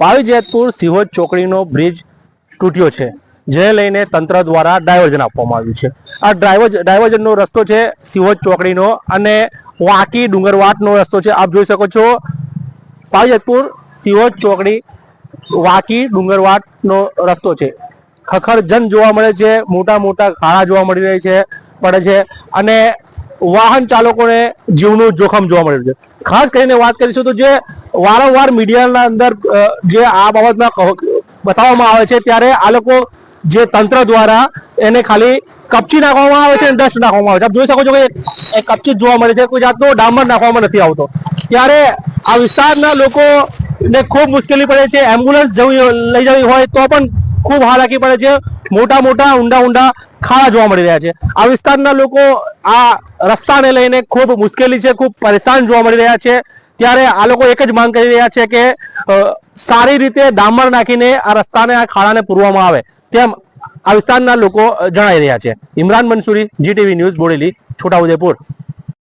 પાવી જેતપુર સિહોર ચોકડીનો બ્રિજ તૂટ્યો છે, જેને લઈને તંત્ર દ્વારા ડાયવર્ઝન આપવામાં આવ્યું છે. આ ડ્રાઈવર ડાયવર્જનનો રસ્તો છે સિહોજ ચોકડીનો અને વાંકી ડુંગરવાટનો રસ્તો છે. આપ જોઈ શકો છો પાવી જેતપુર સિહોર ચોકડી, વાંકી ડુંગરવાટનો રસ્તો છે. ખખર જન જોવા મળે છે મોટા મોટા ખાડા જોવા મળી રહી છે, પડે છે અને વાહન ચાલકોને જીવનું જોખમ જોવા મળ્યું છે. ખાસ કરીને વાત કરીશું તો જે વારંવાર મીડિયાના અંદર જે આ બાબતમાં બતાવવામાં આવે છે, ત્યારે આ લોકો જે તંત્ર દ્વારા એને ખાલી કપચી નાખવામાં આવે છે અને ડસ્ટ નાખવામાં આવે છે. આપ જોઈ શકો છો કે કપચી જોવા મળે છે. કોઈ જાતનો ડામર નાખવામાં નથી આવતો. ત્યારે આ વિસ્તારના લોકોને ખૂબ મુશ્કેલી પડે છે. એમ્બ્યુલન્સ જવી, લઈ જવી હોય તો પણ ખૂબ હાલાકી પડે છે. મોટા મોટા ઊંડા ઊંડા ખાડા જોવા મળી રહ્યા છે. આ વિસ્તારના લોકો આ રસ્તાને લઈને ખૂબ મુશ્કેલી છે, ખૂબ પરેશાન જોવા મળી રહ્યા છે. ત્યારે આ લોકો એક જ માંગ કરી રહ્યા છે કે સારી રીતે ડામર નાખીને આ રસ્તાને, આ ખાડાને પૂરવામાં આવે. તેમ આ વિસ્તારના લોકો જણાઈ રહ્યા છે. Imran Mansuri GTV news, Bodeli, Chhota Udepur.